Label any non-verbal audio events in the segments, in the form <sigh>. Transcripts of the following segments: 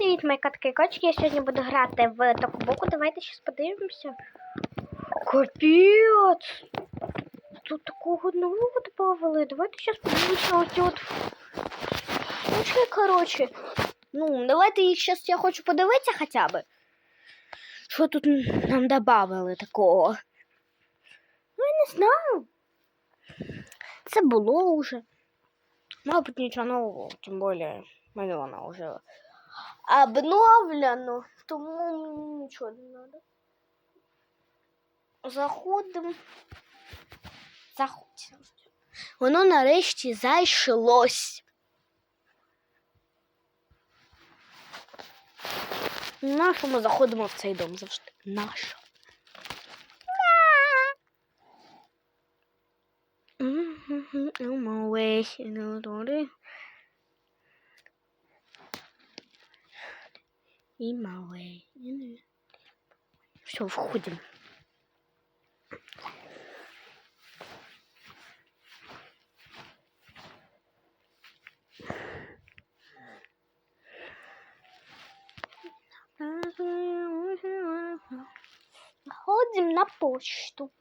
Привіт, мої котки кочки. Я сьогодні буду грати в Токубоку. Давайте щас подивимося. Капець! Тут такого нового добавили. Давайте щас подивимося ось от штучки, коротше. Ну, давайте їх щас я хочу подивитися хоча б. Що тут нам добавили такого? Ну, я не знаю. Це було вже. Мабуть, нічого нового, тим більше мене вона вже обновлено, тому мені нічого не треба. Заходимо. Заходьте. Воно нарешті зайшлось. Нащо ми заходимо в цей дом завжди? Нащо? On my way. Все, входим. Ходим на почту.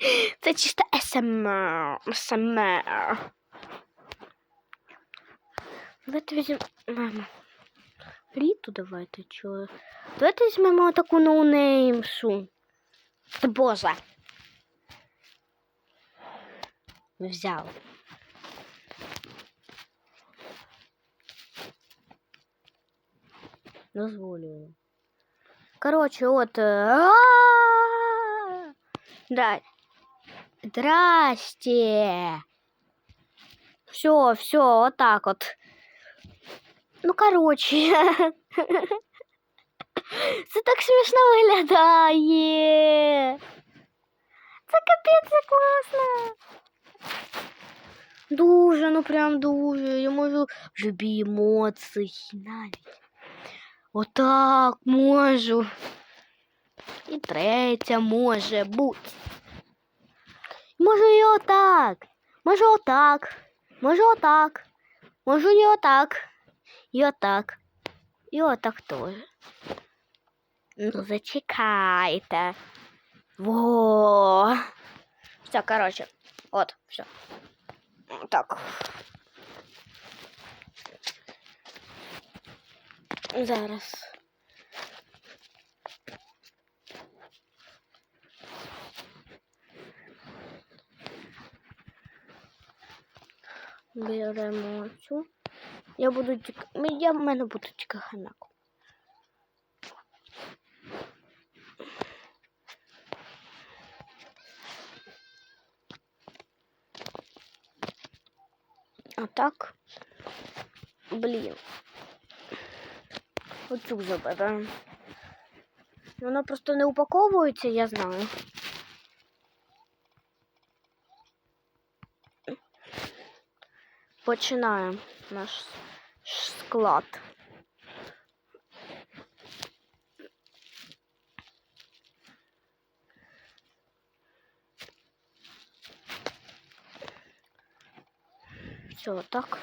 <laughs> Це чисто СМР. СМР. Давайте візьмемо. Мама. Ріту давайте чого. Давайте візьмемо таку ноунеймшу. Боже. Взяли. Дозволю. Короче, от. е, а-а-а! Да. Здрасте. Все, все, вот так вот. Ну, короче. <laughs> Це так смішно виглядає. Це капець це класно. Дуже, ну прям дуже. Я можу в любі емоції навіть. Отак можу. І третя може бути. Можу і отак. Можу отак. Можу отак. Можу і отак. І отак. І отак теж. Ну, зачекайте. Во. Все, короче. От, все. Так. Зараз. Беремо цю. Я буду тільки. Я в мене буде тільки ханаку. А так. Блін. Оцю заберемо. Вона просто не упаковується, я знаю. Починаємо наш склад. Все, так.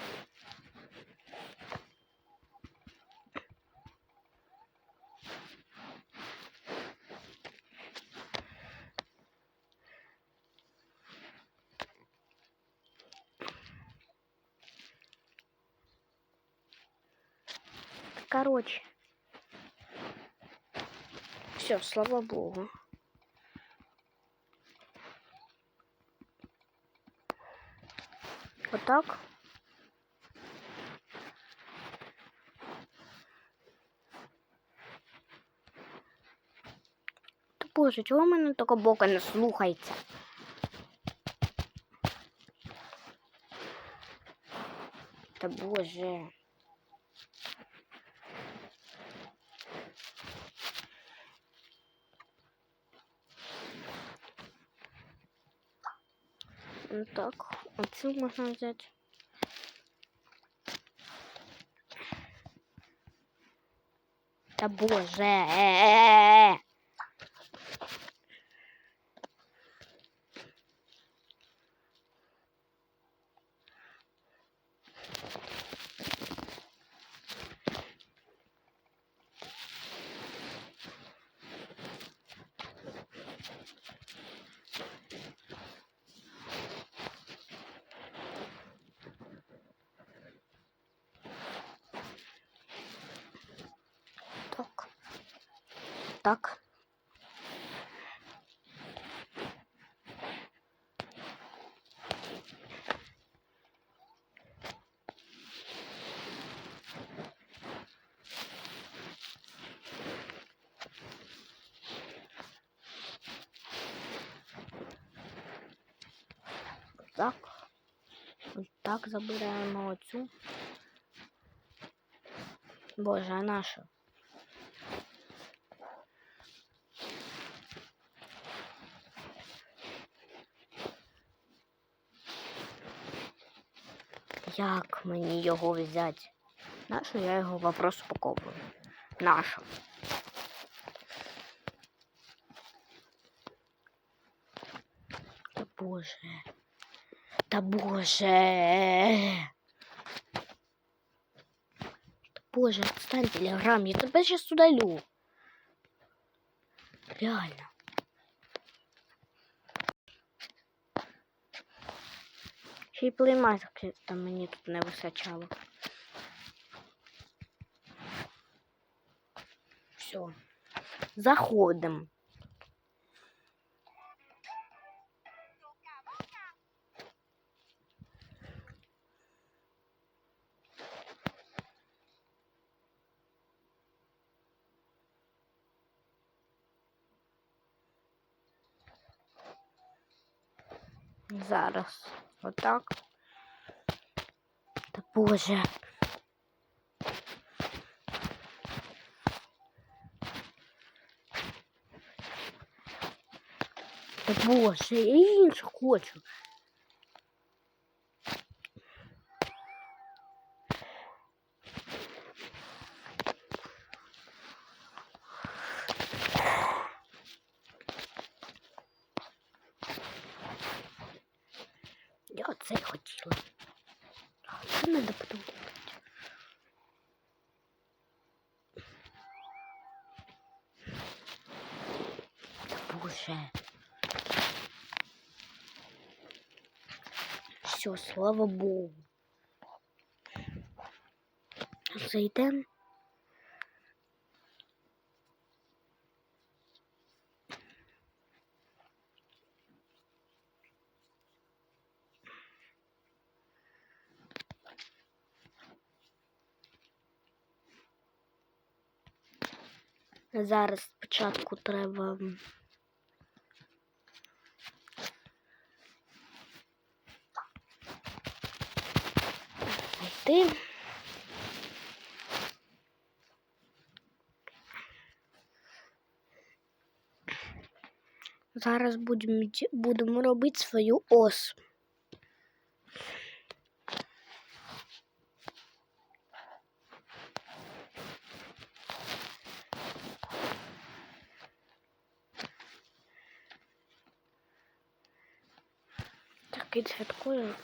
Короче. Все, слава богу. Вот так. Та боже, в мене така бока не слухається? Та боже. Ну Так, оцю можна взяти. Та боже. е-е-е. Так. Так. Так. Ось так забираємо оцю. Боже, а наша? Як мені його взяти? Нащо я його вопрос упаковую? Нащо? Та боже. Та боже. Та боже, отстань, телеграм, я тебе сейчас удалю. Реально. Ще й плейматки там мені тут не вистачало. Все. Заходимо. Зараз. Отак. Та боже. Та боже, я інше хочу. Я оце хотіла. А Це треба потім купити. Та боже. Все, слава Богу. Зайдемо. Зараз спочатку треба. Знайти. Зараз будемо, будемо робити свою ос. Такий цвяткує.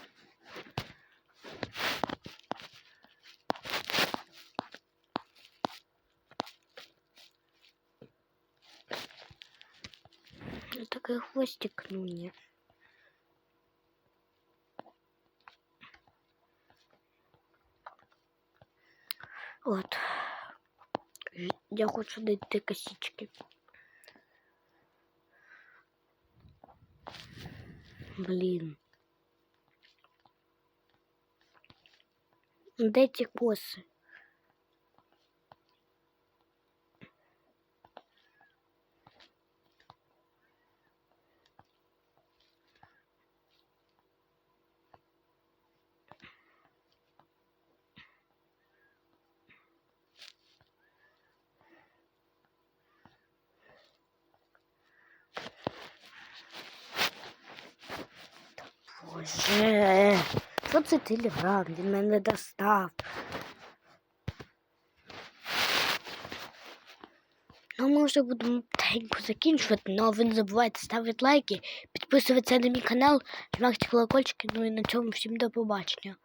Ну, Такий хвостик, ну ні. От. Я хочу знайти косички. Блін. Де ті коси? Боже, що це телеграм? Він мене достав. Ну, ми вже будемо тихенько закінчувати, але ви не забувайте ставити лайки, підписуватися на мій канал, жмакти колокольчики, ну і на цьому всім до побачення.